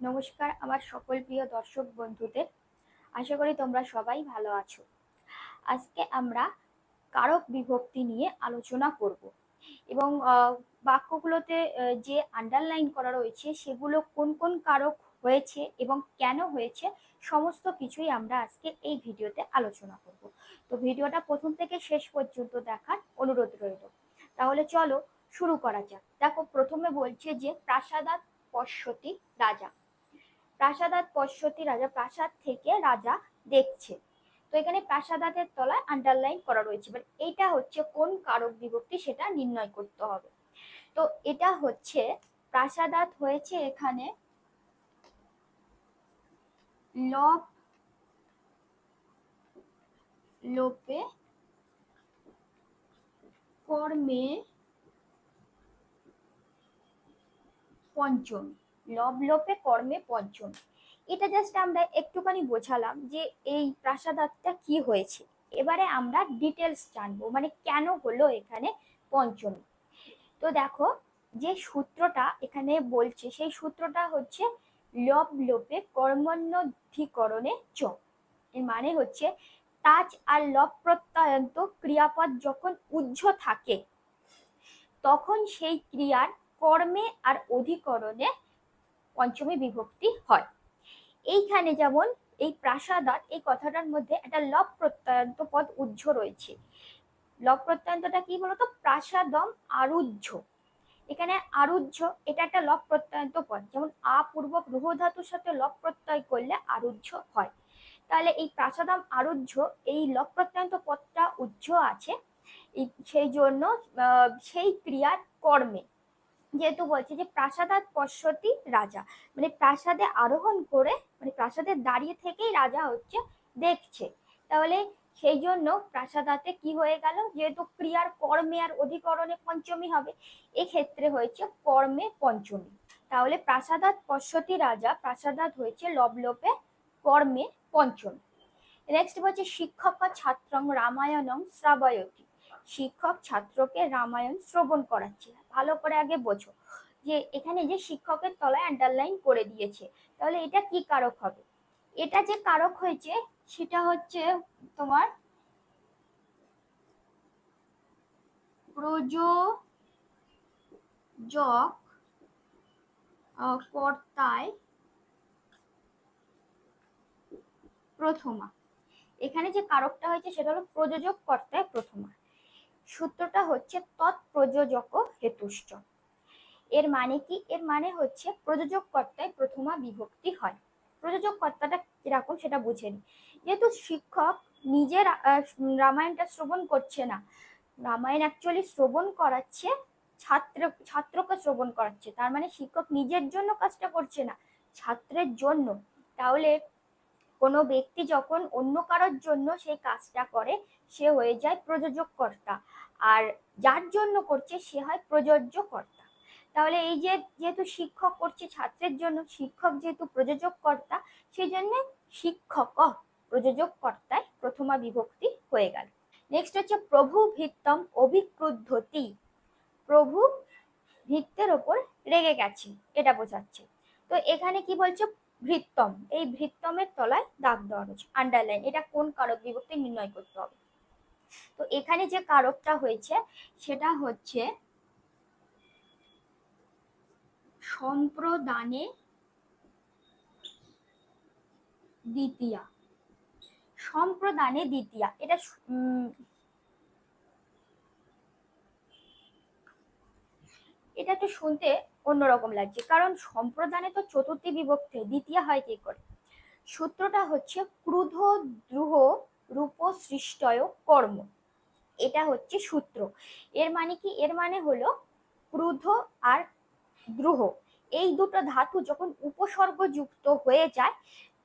নমস্কার আমার সকল প্রিয় দর্শক বন্ধুদের। আশা করি তোমরা সবাই ভালো আছো। আজকে আমরা কারক বিভক্তি নিয়ে আলোচনা করব এবং বাক্যগুলোতে যে আন্ডারলাইন করা রয়েছে সেগুলো কোন কোন কারক হয়েছে এবং কেন হয়েছে সমস্ত কিছুই আমরা আজকে এই ভিডিওতে আলোচনা করব। তো ভিডিওটা প্রথম থেকে শেষ পর্যন্ত দেখার অনুরোধ রইল। তাহলে চলো শুরু করা যাক। দেখো, প্রথমে বলছে যে প্রাসাদাত পশ্বতী রাজা। প্রাসাদাত পশ্বতী রাজা, প্রাসাদ থেকে রাজা দেখছে। তো এখানে প্রাসাদাতের তলায় আন্ডারলাইন করা রয়েছে। এবার এটা হচ্ছে কোন কারক বিভক্তি সেটা নির্ণয় করতে হবে। তো এটা হচ্ছে প্রাসাদাত হয়েছে এখানে লব লোপে কর্মে পঞ্চম। লব লোপে কর্মে পঞ্চম। এটা জাস্ট আমরা একটুখানি বোঝালাম যে এই প্রাসাদাতটা কি হয়েছে। এবারে আমরা ডিটেলস জানব মানে কেন হলো এখানে পঞ্চমী। তো দেখো, যে সূত্রটা এখানে বলছে, সেই সূত্রটা হচ্ছে লব লোপে কর্মণ্যধিকরণে চ এর মানে হচ্ছে তাজ আর লব প্রত্যয়ন্ত ক্রিয়াপদ যখন উজ্জ থাকে, তখন সেই ক্রিয়ার কর্মে আর অধিকরণে পঞ্চমী বিভক্তি হয়। এইখানে যেমন এই প্রাসাদাত এই কথাটার মধ্যে একটা লব প্রত্যয়ন্ত পদ উজ্জ রয়েছে। লব প্রত্যয়ন্তটা কি বলতো? প্রাসাদম আরুহ্য। এখানে আরুহ্য এটা একটা লব প্রত্যয়ন্ত পদ। যেমন আ পূর্বক রুহ ধাতুর সাথে লব প্রত্যয় করলে আরুহ্য হয়। তাহলে এই প্রাসাদম আরুহ্য এই লব প্রত্যয়ন্ত পদটা উজ্জ আছে। সেই জন্য সেই ক্রিয়ার কর্মে। যেহেতু বলছে যে প্রাসাদাত পশ্বতী রাজা। মানে প্রাসাদে আরোহণ করে মানে প্রাসাদে দাঁড়িয়ে থেকেই রাজা হচ্ছে দেখছে। তাহলে সেই জন্য প্রাসাদাতে কি হয়ে গেল? যেহেতু ক্রিয়ার কর্মে আর অধিকরণে পঞ্চমী হবে, এক্ষেত্রে হয়েছে কর্মে পঞ্চমী। তাহলে প্রাসাদাত পশ্বতী রাজা প্রাসাদাত হয়েছে লবলোপে কর্মে পঞ্চমী। নেক্সট বলছে শিক্ষক ছাত্রং রামায়ণং শ্রাবয়তী। শিক্ষক ছাত্রকে রামায়ণ শ্রবণ করাচ্ছে। ভালো করে আগে বোঝো যে এখানে যে শিক্ষকের তলায় আন্ডারলাইন করে দিয়েছে, তাহলে এটা কি কারক হবে? এটা যে কারক হয়েছে, সেটা হচ্ছে তোমার প্রযোজক কর্তায় প্রথমা। এখানে যে কারকটা হয়েছে, সেটা হলো প্রযোজক কর্তায় প্রথমা। সূত্রটা হচ্ছে তৎপ্রযোজক হেতুশ্চ এর মানে কি? এর মানে হচ্ছে প্রযোজক কর্তায় প্রথমা বিভক্তি হয়। প্রযোজক কর্তাটা কীরকম সেটা বুঝে নি। যেহেতু শিক্ষক নিজের রামায়ণটা শ্রবণ করছে না, রামায়ণ অ্যাকচুয়ালি শ্রবণ করাচ্ছে, ছাত্র, ছাত্রকে শ্রবণ করাচ্ছে। তার মানে শিক্ষক নিজের জন্য কাজটা করছে না, ছাত্রের জন্য। তাহলে কোনো ব্যক্তি যখন অন্য কারোর জন্য সেই কাজটা করে, সে হয়ে যায় প্রযোজক কর্তা আর যার জন্য করছে, সে হয় প্রযোজ্য কর্তা তাহলে এই যে যেহেতু শিক্ষক করছে, ছাত্রের জন্য শিক্ষক যেহেতু প্রযোজক কর্তা সেই জন্য শিক্ষক প্রযোজক কর্তায় প্রথমা বিভক্তি হয়ে গেল। নেক্সট হচ্ছে প্রভু ভিত্তম অভিক্রুদ্ধতি। প্রভু ভিত্তের ওপর রেগে গেছে, এটা বোঝাচ্ছে। তো এখানে কি বলছে? ভৃত্তম এই ভৃত্তমের তলায় দাগ দেওয়া রয়েছে আন্ডারলাইন এটা কোন কারক বিভক্তি নির্ণয় করতে হবে? তো এখানে যে কারকটা হয়েছে, সেটা হচ্ছে সম্প্রদানে দ্বিতীয়া। সম্প্রদানে দ্বিতীয়া। এটা এটা একটু শুনতে অন্যরকম লাগছে। কারণ সম্প্রদানে তো চতুর্থী বিভক্তি, দ্বিতীয় হয় কি করে? সূত্রটা হচ্ছে ক্রুধ দ্রুহ রূপ সৃষ্টয় কর্ম। এটা হচ্ছে সূত্র। এর মানে কি? এর মানে হলো ক্রুধ আর দ্রুহ। এই দুটো ধাতু যখন উপসর্গ যুক্ত হয়ে যায়,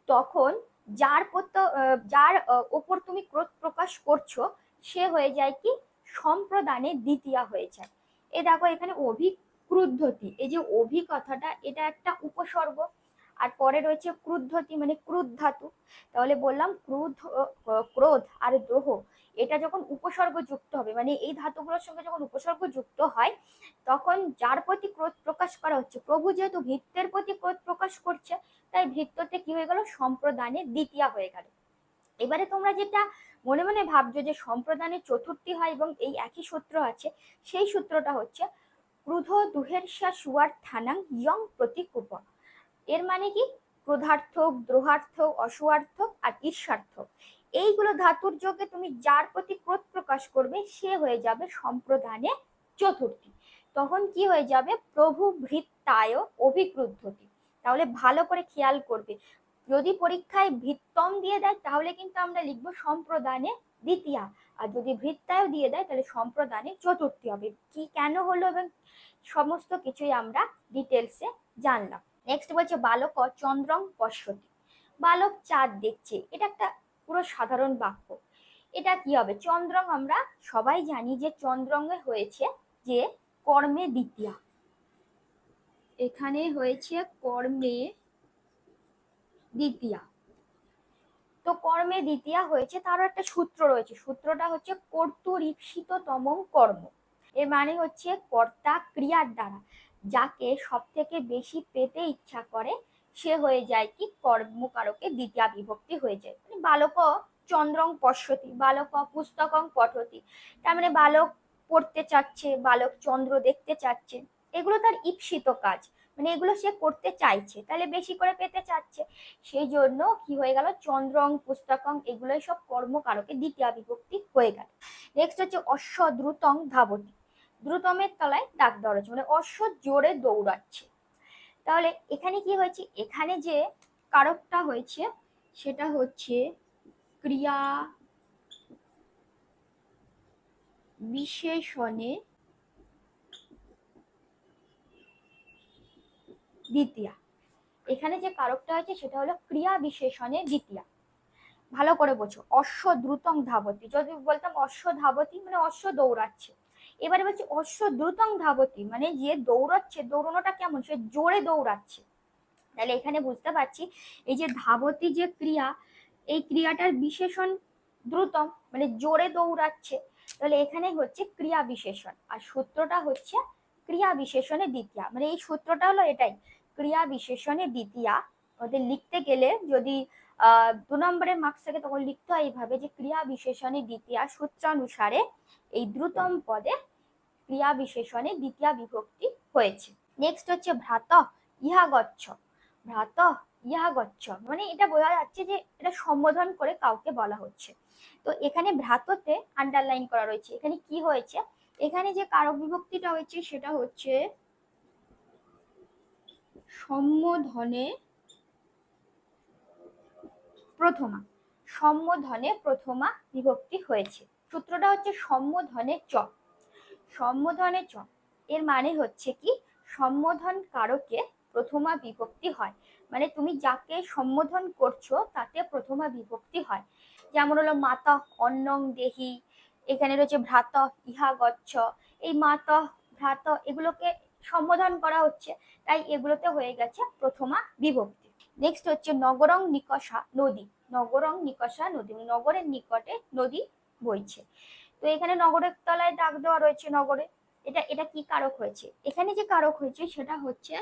তখন যার যার ওপর তুমি ক্রোধ প্রকাশ করছ, সে হয়ে যায় কি? সম্প্রদানে দ্বিতীয়া হয়ে যায়। এ দেখো এখানে অভিক্রুদ্ধতি এই যে অভি কথাটা এটা একটা উপসর্গ। আর পরে রয়েছে ক্রুদ্ধতি মানে ক্রুধ ধাতু তাহলে বললাম ক্রুধ ক্রোধ আর দ্রোহ, এটা যখন উপসর্গ যুক্ত হবে মানে এই ধাতুগুলোর সঙ্গে যখন উপসর্গ যুক্ত হয়, তখন যার প্রতি ক্রোধ প্রকাশ করা হচ্ছে, প্রভু যেহেতু ভৃত্যের প্রতি ক্রোধ প্রকাশ করছে, তাই ভৃত্যতে কি হয়ে গেল? সম্প্রদানে দ্বিতীয়া হয়ে গেল। এবারে তোমরা যেটা মনে মনে ভাবছ যে সম্প্রদানে চতুর্থী হয় এবং এই একই সূত্র আছে, সেই সূত্রটা হচ্ছে ক্রুধ দুহেরসা সুয়ার থানাং ইয়ং প্রতিকুপ এর মানে কি? ক্রোধার্থক, দ্রোহার্থক, অসুয়ার্থক আর ঈর্ষার্থক। এইগুলো ধাতুর যোগে তুমি যার প্রতি ক্রোধ প্রকাশ করবে, সে হয়ে যাবে সম্প্রদানে চতুর্থী। তখন কি হয়ে যাবে? প্রভু ভৃত্তায় অভিক্রুদ্ধতি। তাহলে ভালো করে খেয়াল করবে। যদি পরীক্ষায় ভিত্তম দিয়ে দেয়, তাহলে কিন্তু আমরা লিখব সম্প্রদানে দ্বিতীয়া। আর যদি ভৃত্তায় দিয়ে দেয়, তাহলে সম্প্রদানে চতুর্থী হবে। কি কেন হলো এবং সমস্ত কিছুই আমরা ডিটেলসে জানলাম। নেক্সট বলছে, বালক চন্দ্রং পশ্যতি। বালক চাঁদ দেখছে। এটা একটা পুরো সাধারণ বাক্য। এটা কি হবে? চন্দ্রং আমরা সবাই জানি যে চন্দ্রঙ্গে হয়েছে যে কর্মে দ্বিতীয়া। এখানে হয়েছে কর্মে দ্বিতীয়া। তো কর্মে দ্বিতীয়া হয়েছে, তারও একটা সূত্র রয়েছে। সূত্রটা হচ্ছে কর্তুরীপ্সিততম কর্ম। এর মানে হচ্ছে কর্তা ক্রিয়ার দ্বারা। যাকে সব থেকে বেশি পেতে ইচ্ছা করে, সে হয়ে যায় কি কর্মকারকে দ্বিতীয় বিভক্তি হয়ে যায়। মানে বালক চন্দ্রং পশ্যতি, বালক পুস্তকং পঠতি। তার মানে বালক পড়তে চাচ্ছে, বালক চন্দ্র দেখতে চাচ্ছে। এগুলো তার ঈপ্সিত কাজ। মানে এগুলো সে করতে চাইছে, তাহলে বেশি করে পেতে চাচ্ছে। সেই জন্য কি হয়ে গেল? চন্দ্রং, পুস্তকং এগুলোই সব কর্মকারকে দ্বিতীয় বিভক্তি হয়ে গেল। নেক্সট হচ্ছে অশ্ব দ্রুতং ধাবতি। দ্রুতমের তলায় দাগ দেওয়া মানে অশ্ব জোরে দৌড়াচ্ছে। তাহলে এখানে কি হয়েছে? এখানে যে কারকটা হয়েছে, সেটা হচ্ছে ক্রিয়া বিশেষণে দ্বিতীয়া। এখানে যে কারকটা হয়েছে সেটা হলো ক্রিয়া বিশেষণে দ্বিতীয়া। ভালো করে বোঝো। অশ্ব দ্রুতং ধাবতি। যদি বলতাম অশ্ব ধাবতি মানে অশ্ব দৌড়াচ্ছে। এবারে বলছি অশ্ব দ্রুতং ধাবতি মানে যে দৌড়াচ্ছে, দৌড়ানোটা কেমন? সে জোরে দৌড়াচ্ছে। তাহলে এখানে বুঝতে পারছি, এই যে ধাবতি যে ক্রিয়া, এই ক্রিয়াটার বিশেষণ দ্রুতম মানে জোরে দৌড়াচ্ছে। তাহলে এখানে হচ্ছে ক্রিয়া বিশেষণ। আর সূত্রটা হচ্ছে ক্রিয়া বিশেষণে দ্বিতীয়া। মানে এই সূত্রটা হলো এটাই। ক্রিয়া বিশেষণে দ্বিতীয়া। ওদের লিখতে গেলে যদি দু নম্বরের মার্কস থাকে তখন লিখতে হয় এইভাবে যে ক্রিয়া বিশেষণে দ্বিতীয়া সূত্রানুসারে এই দ্রুতম পদে ক্রিয়া বিশেষণে দ্বিতীয় বিভক্তি হয়েছে। নেক্সট হচ্ছে ভ্রাত ইহা গচ্ছ ভ্রাত ইহা গচ্ছ মানে এটা বোঝা যাচ্ছে যে এটা সম্বোধন করে কাউকে বলা হচ্ছে। তো এখানে ভ্রাততে আন্ডারলাইন করা রয়েছে। এখানে কি হয়েছে? এখানে যে কারক বিভক্তিটা হয়েছে সেটা হচ্ছে সম্বোধনে প্রথমা সম্বোধনে প্রথমা বিভক্তি হয়েছে। সূত্রটা হচ্ছে সম্বোধনে চ। সম্বোধনে চ, এর মানে হচ্ছে কি? সম্বোধন কারকে প্রথমা বিভক্তি হয়। মানে তুমি যাকে সম্বোধন করছ, তাতে প্রথমা বিভক্তি হয়। যেমন হলো মাতা অন্নং দেহি, এখানে রয়েছে ভ্রাত ইহা গচ্ছ, এই মাত, ভ্রাত এগুলোকে সম্বোধন করা হচ্ছে। তাই এগুলোতে হয়ে গেছে প্রথমা বিভক্তি। নেক্সট হচ্ছে নগরং নিকষা নদী। নগরং নিকষা নদী মানে নগরের নিকটে নদী বইছে। তো এখানে নগরের তলায় দাগ দেওয়া রয়েছে নগরে। এটা এটা কি কারক হয়েছে? এখানে যে কারক হয়েছে সেটা হচ্ছে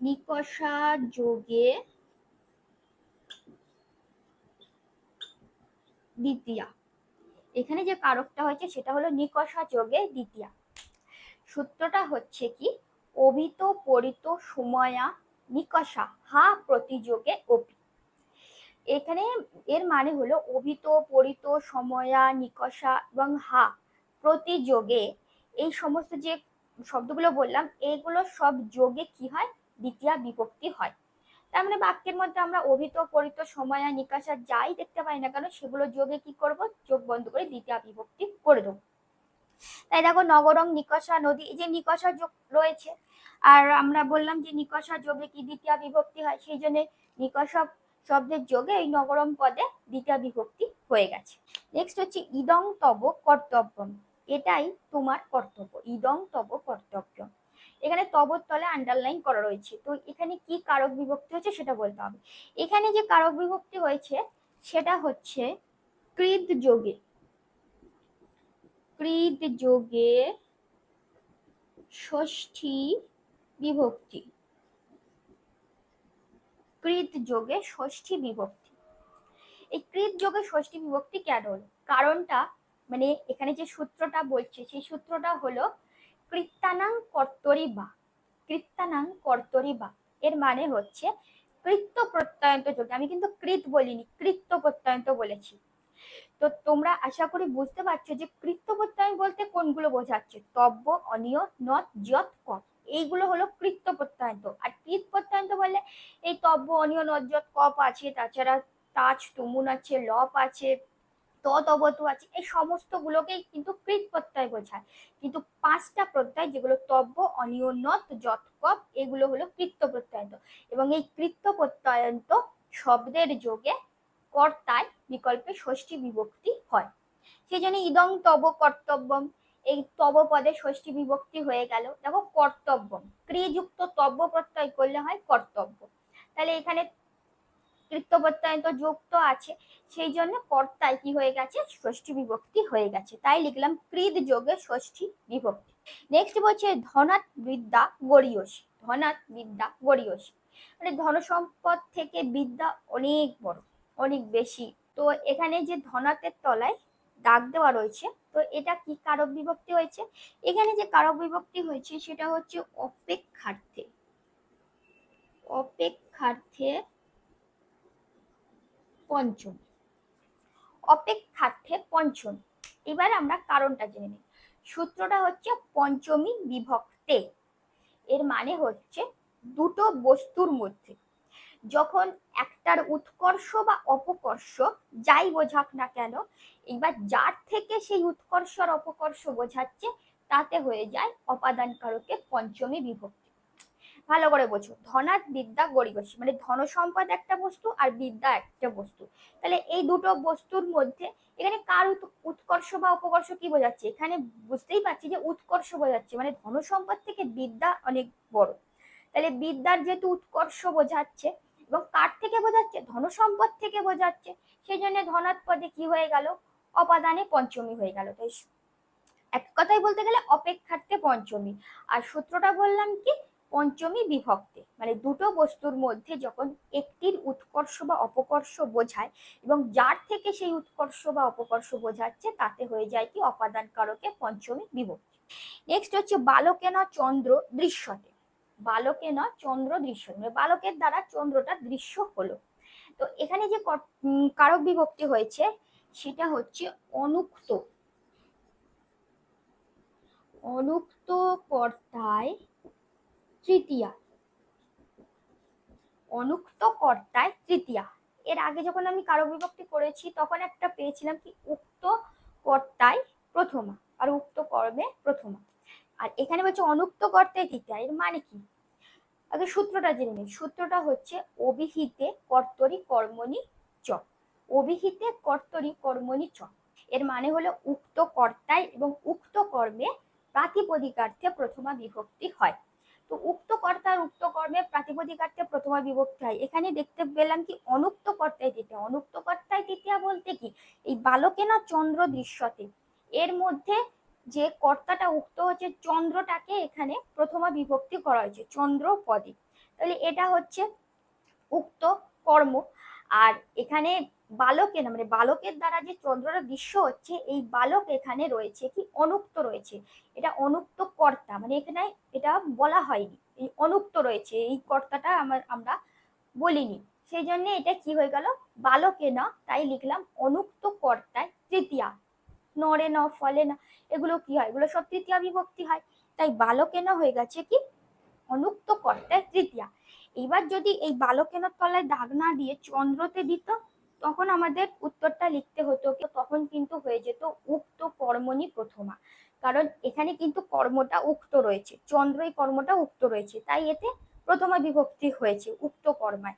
নিকষা যোগে দ্বিতীয়া। এখানে যে কারকটা হয়েছে সেটা হলো নিকষা যোগে দ্বিতীয়া। সূত্রটা হচ্ছে কি? অভিত পরিত সময়া নিকষা, হা প্রতিযোগে অপি। এখানে এর মানে হলো অভিত পরিত সময়া নিকষা এবং হা প্রতিযোগে। এই সমস্ত যে শব্দগুলো বললাম, এগুলো সব যোগে কি হয়? দ্বিতীয় বিভক্তি হয়। তার মানে বাক্যের মধ্যে আমরা অভিত পরিত সময়া, নিকাশা যাই দেখতে পাই না কেন, সেগুলো যোগে কি করব? যোগ বন্ধ করে দ্বিতীয় বিভক্তি করে দেবো। তাই দেখো নগরং নিকষা নদী, এই যে নিকষা যোগ রয়েছে, আর আমরা বললাম যে নিকষা যোগে কি দ্বিতীয় বিভক্তি হয়, সেই জন্য নিকষা শব্দের যোগে এই নগরম পদে দ্বিতীয় বিভক্তি হয়ে গেছে। নেক্সট হচ্ছে ইদং তব কর্তব্যম, এটাই তোমার কর্তব্য, ইদং তব কর্তব্য এখানে তবর তলে আন্ডারলাইন করা রয়েছে। তো এখানে কি কারক বিভক্তি হচ্ছে সেটা বলতে হবে। এখানে যে কারক বিভক্তি হয়েছে, সেটা হচ্ছে কৃদ যোগে। কৃদ যোগে ষষ্ঠী বিভক্তি। কৃত যোগে ষষ্ঠী বিভক্তি। এই কৃত যোগে ষষ্ঠী বিভক্তি কেন কারণটা মানে এখানে যে সূত্রটা বলছে, সেই সূত্রটা হলো কৃত্তানাং কর্তরি বা। কৃত্তানাং কর্তরি বা। এর মানে হচ্ছে কৃত্য প্রত্যয়ন্ত যোগে আমি কিন্তু কৃত বলিনি কৃত্য প্রত্যয়ন্ত বলেছি। তো তোমরা আশা করি বুঝতে পারছ যে কৃত্য প্রত্যয়ন বলতে কোনগুলো বোঝাচ্ছে? তব্য অনিয় নত, যত কপ এইগুলো হলো কৃত্য প্রত্যয়ন্ত। আর কৃত প্রত্যয়ন্ত বললে এই তব্য অনিয় নত, যত, কপ আছে, তাছাড়া তাজ, তুমুন আছে, লপ আছে ততবতু আছে, এই সমস্ত গুলোকেই কিন্তু কৃত প্রত্যয় বোঝায়। কিন্তু পাঁচটা প্রত্যয়, যেগুলো তব্য অনিয়নত যৎকপ, এগুলো হলো কৃত্য প্রত্যয়ন্ত। এবং এই কৃত্য প্রত্যয়ন্ত শব্দের যোগে কর্তায় বিকল্পে ষষ্ঠী বিভক্তি হয়। সেই জন্য ইদং তব কর্তব্যম, এই তব পদে ষষ্ঠী বিভক্তি হয়ে গেল। দেখো কর্তব্যম, ক্রিযুক্ত তব্য প্রত্যয় করলে হয় কর্তব্য। তাহলে এখানে কৃত্য প্রত্যয়ন্ত যুক্ত আছে, সেই জন্য কর্তায় কি হয়ে গেছে? ষষ্ঠী বিভক্তি হয়ে গেছে। তাই লিখলাম কৃদ যোগে ষষ্ঠী বিভক্তি। নেক্সট বলছে ধনাত বিদ্যা গড়িয়সী। ধনাত বিদ্যা গড়িয়সী। মানে ধন সম্পদ থেকে বিদ্যা অনেক বড়, অনেক বেশি। তো এখানে যে ধনাতের তলায় দাগ দেওয়া রয়েছে, তো এটা কি কারক বিভক্তি হয়েছে? এখানে যে কারক বিভক্তি হয়েছে, সেটা হচ্ছে অপেক্ষার্থে। অপেক্ষার্থে পঞ্চম। অপেক্ষার্থে পঞ্চম। এবার আমরা কারণটা জেনে নিই। সূত্রটা হচ্ছে পঞ্চমী বিভক্তে। এর মানে হচ্ছে দুটো বস্তুর মধ্যে। যখন একটার উৎকর্ষ বা অপকর্ষ যাই বোঝাক না কেন এবার যার থেকে সেই উৎকর্ষ আর অপকর্ষ বোঝাচ্ছে, তাতে হয়ে যায় অপাদান কারকে পঞ্চমী বিভক্তি। ভালো করে বোঝো ধনাত বিদ্যা গরিবসী মানে ধন সম্পদ একটা বস্তু আর বিদ্যা একটা বস্তু। তাহলে এই দুটো বস্তুর মধ্যে এখানে কার উৎকর্ষ বা অপকর্ষ কি বোঝাচ্ছে? এখানে বুঝতেই পারছি যে উৎকর্ষ বোঝাচ্ছে। মানে ধন সম্পদ থেকে বিদ্যা অনেক বড়। তাহলে বিদ্যার যেহেতু উৎকর্ষ বোঝাচ্ছে এবং কার থেকে বোঝাচ্ছে? ধন সম্পদ থেকে বোঝাচ্ছে। সেই জন্য ধনাৎ পদে কি হয়ে গেল? অপাদানে পঞ্চমী হয়ে গেল। তাই এক কথাই বলতে গেলে অপেক্ষার্থে পঞ্চমী। আর সূত্রটা বললাম কি? পঞ্চমী বিভক্তে। মানে দুটো বস্তুর মধ্যে যখন একটির উৎকর্ষ বা অপকর্ষ বোঝায় এবং যার থেকে সেই উৎকর্ষ বা অপকর্ষ বোঝাচ্ছে, তাতে হয়ে যায় কি? অপাদান কারকে পঞ্চমী বিভক্তি। নেক্সট হচ্ছে বালকেন চন্দ্র দৃশ্যতে। বালকেন চন্দ্র দৃশ্য। মানে বালকের দ্বারা চন্দ্রটা দৃশ্য হলো। তো এখানে যে কারক বিভক্তি হয়েছে, সেটা হচ্ছে অনুক্ত। অনুক্ত কর্তায় তৃতীয়া। অনুক্ত কর্তায় তৃতীয়া। এর আগে যখন আমি কারক বিভক্তি করেছি, তখন একটা পেয়েছিলাম কি উক্ত কর্তায় প্রথমা আর উক্ত কর্মে প্রথমা। আর এখানে বলছে অনুক্ত কর্তায় তৃতীয়া, এর মানে কি? আগে সূত্রটা জেনে নিই। সূত্রটা হচ্ছে অভিহিতে কর্তরি কর্মণি চ। অভিহিতে কর্তরি কর্মণি চ। এর মানে হলো উক্ত কর্তায় এবং উক্ত কর্মে প্রাতিপদিকার্থে প্রথমা বিভক্তি হয়। তো উক্ত কর্তার উক্ত কর্মে প্রাতিপদিকার্থে প্রথমা বিভক্তি হয়। এখানে দেখতে পেলাম কি অনুক্ত কর্তায় তৃতীয়া অনুক্ত কর্তায় তৃতীয়া বলতে কি, এই বালকেনা চন্দ্র দৃশ্যতে। এর মধ্যে যে কর্তাটা উক্ত হচ্ছে, চন্দ্রটাকে এখানে প্রথমা বিভক্তি করা হয়েছে চন্দ্র পদে তাহলে এটা হচ্ছে উক্ত কর্ম। আর এখানে বালকের মানে বালকের দ্বারা যে চন্দ্রটা দৃশ্য হচ্ছে, এই বালক এখানে রয়েছে কি? অনুক্ত রয়েছে। এটা অনুক্ত কর্তা মানে এখানে এটা বলা হয়নি। এই অনুক্ত রয়েছে, এই কর্তাটা আমার, আমরা বলিনি। সেই জন্য এটা কি হয়ে গেল? বালকে না, তাই লিখলাম অনুক্ত কর্তায় তৃতীয়া। নড়ে না, ফলে না, এগুলো কি হয়? এগুলো সব তৃতীয়া বিভক্তি হয়। তাই বালকে না হয়ে গেছে কি? অনুক্ত কর্তায় তৃতীয়া। এবার যদি এই বালকেনের তলায় দাগ না দিয়ে চন্দ্রতে দিত, তখন আমাদের উত্তরটা লিখতে হতো তখন কিন্তু হয়ে যেত উক্ত কর্মণি প্রথমা। কারণ এখানে কিন্তু কর্মটা উক্ত রয়েছে চন্দ্র এই কর্মটা উক্ত রয়েছে, তাই এতে প্রথমা বিভক্তি হয়েছে উক্ত কর্মায়,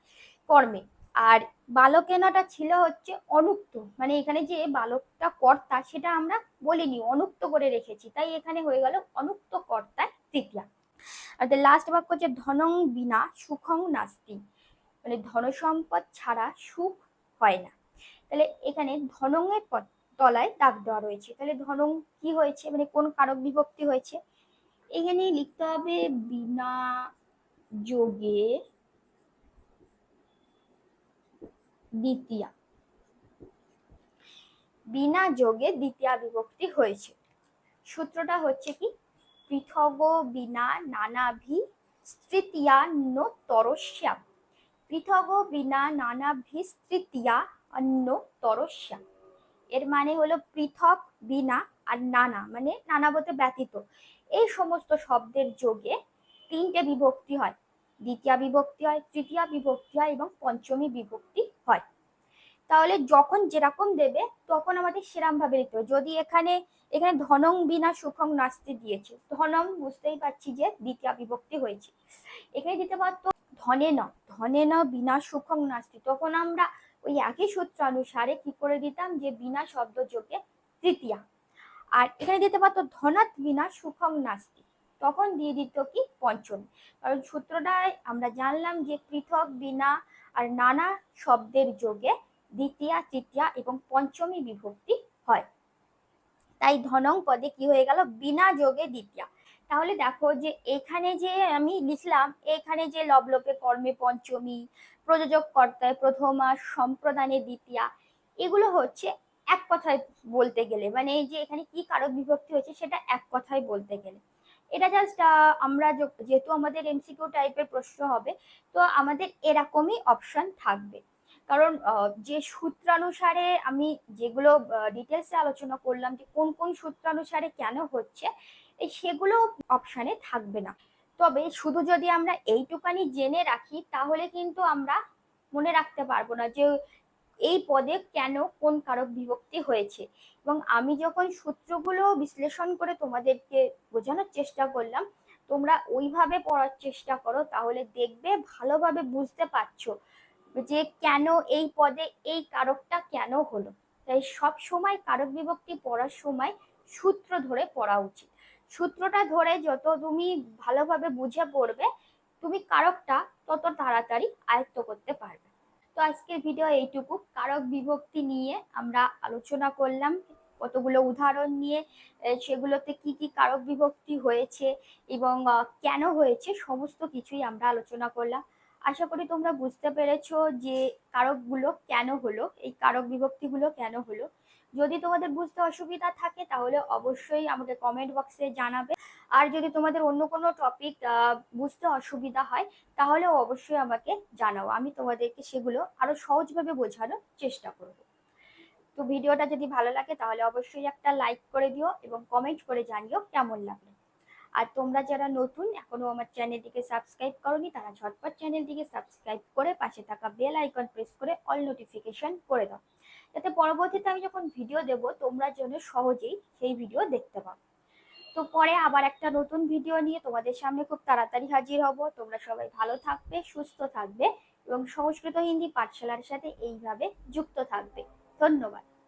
কর্মে। আর বালকেনাটা ছিল হচ্ছে অনুক্ত মানে এখানে যে বালকটা কর্তা, সেটা আমরা বলিনি, অনুক্ত করে রেখেছি, তাই এখানে হয়ে গেল অনুক্ত কর্তায় তৃতীয়া। লাস্ট বাক্য হচ্ছে ধনং বিনা সুখং নাস্তি। মানে ধনসম্পদ ছাড়া সুখ হয় না। তাহলে এখানে ধনঙের পদ তলায় দাগ দেওয়া রয়েছে। তাহলে ধনং কি হয়েছে? মানে কোন কারক বিভক্তি হয়েছে? এখানে লিখতে হবে বিনা যোগে দ্বিতীয়া। বিনা যোগে দ্বিতীয় বিভক্তি হয়েছে। সূত্রটা হচ্ছে কি? পৃথগ বিনা নানাভি তৃতীয়ান্ন তরস্যাম। পৃথগ বিনা নানাভি তৃতীয়া অন্য তরস্যাম। এর মানে হলো পৃথক, বিনা আর নানা মানে নানা বলতে ব্যতীত। এই সমস্ত শব্দের যোগে তিনটে বিভক্তি হয়। দ্বিতীয় বিভক্তি হয়, তৃতীয় বিভক্তি হয় এবং পঞ্চমী বিভক্তি হয়। তাহলে যখন যেরকম দেবে, তখন আমাদের সেরাম ভাবে দিতে হবে। যদি এখানে এখানে ধনং বিনা সুখং নাচতে দিয়েছে ধনম বুঝতেই পারছি যে দ্বিতীয় বিভক্তি হয়েছে। এখানে দিতে পারতো ধনে ন ধনে ন বিনা সুখং নাস্তি। তখন আমরা ওই একই সূত্র অনুসারে কি করে দিতাম যে বিনা শব্দ যোগে তৃতীয়া। আর এখানে দিতে পারতো ধনাত বিনা সুখং নাস্তি। তখন দিয়ে দিত কি পঞ্চম। কারণ সূত্রটায় আমরা জানলাম যে পৃথক বিনা আর নানা শব্দের যোগে দ্বিতীয়া, তৃতীয়া এবং পঞ্চমী বিভক্তি হয়। তাই ধনং পদে কি হয়ে গেল? বিনা যোগে দ্বিতীয়া। তাহলে দেখো যে এখানে যে আমি লিখলাম, এখানে যে লবলোপে কর্মে পঞ্চমী, প্রযোজক কর্তায় প্রথমা, সম্প্রদানে দ্বিতীয়া, এগুলো হচ্ছে এক কথায় বলতে গেলে। মানে এই যে এখানে কি কারক বিভক্তি হয়েছে সেটা এক কথায় বলতে গেলে। এটা জাস্ট আমরা যেহেতু আমাদের এমসিকিউ টাইপের প্রশ্ন হবে, তো আমাদের এরকমই অপশন থাকবে। কারণ যে সূত্রানুসারে আমি যেগুলো ডিটেলসে আলোচনা করলাম যে কোন কোন সূত্রানুসারে কেন হচ্ছে সেগুলো অপশানে থাকবে না। তবে শুধু যদি আমরা এইটুকানি জেনে রাখি, তাহলে কিন্তু আমরা মনে রাখতে পারব না যে এই পদে কেন কোন কারক বিভক্তি হয়েছে। এবং আমি যখন সূত্রগুলো বিশ্লেষণ করে তোমাদেরকে বোঝানোর চেষ্টা করলাম, তোমরা ওইভাবে পড়ার চেষ্টা করো, তাহলে দেখবে, ভালোভাবে বুঝতে পারছ যে কেন এই পদে এই কারকটা কেন হলো? তাই সব সময় কারক বিভক্তি পড়ার সময় সূত্র ধরে পড়া উচিত। সূত্রটা ধরে যত তুমি ভালোভাবে বুঝে পড়বে, তুমি কারকটা তত তাড়াতাড়ি আয়ত্ত করতে পারবে। তো আজকের ভিডিও এইটুকু। কারক বিভক্তি নিয়ে আমরা আলোচনা করলাম। কতগুলো উদাহরণ নিয়ে সেগুলোতে কি কি কারক বিভক্তি হয়েছে এবং কেন হয়েছে, সমস্ত কিছুই আমরা আলোচনা করলাম। আশা করি তোমরা বুঝতে পেরেছ যে কারকগুলো কেন হলো, এই কারক বিভক্তিগুলো কেন হলো। যদি তোমাদের বুঝতে অসুবিধা থাকে তাহলে অবশ্যই আমাকে কমেন্ট বক্সে জানাবে। আর যদি তোমাদের অন্য কোনো টপিক বুঝতে অসুবিধা হয় তাহলে অবশ্যই আমাকে জানাও। আমি তোমাদেরকে সেগুলো আরও সহজভাবে বোঝানোর চেষ্টা করব। তো ভিডিওটা যদি ভালো লাগে তাহলে অবশ্যই একটা লাইক করে দিও এবং কমেন্ট করে জানিও কেমন লাগল। আর তোমরা যারা নতুন, এখনও আমার চ্যানেলটিকে সাবস্ক্রাইব করনি, তারা ঝটপট চ্যানেলটিকে সাবস্ক্রাইব করে পাশে থাকা বেল আইকন প্রেস করে অল নোটিফিকেশন করে দাও। যাতে পরবর্তীতে আমি যখন ভিডিও দেব, তোমরা যেন সহজেই সেই ভিডিও দেখতে পাও। তো পরে আবার একটা নতুন ভিডিও নিয়ে তোমাদের সামনে খুব তাড়াতাড়ি হাজির হব। তোমরা সবাই ভালো থাকবে, সুস্থ থাকবে এবং সংস্কৃত, হিন্দি, পাঠশালার সাথে এইভাবে যুক্ত থাকবে। ধন্যবাদ।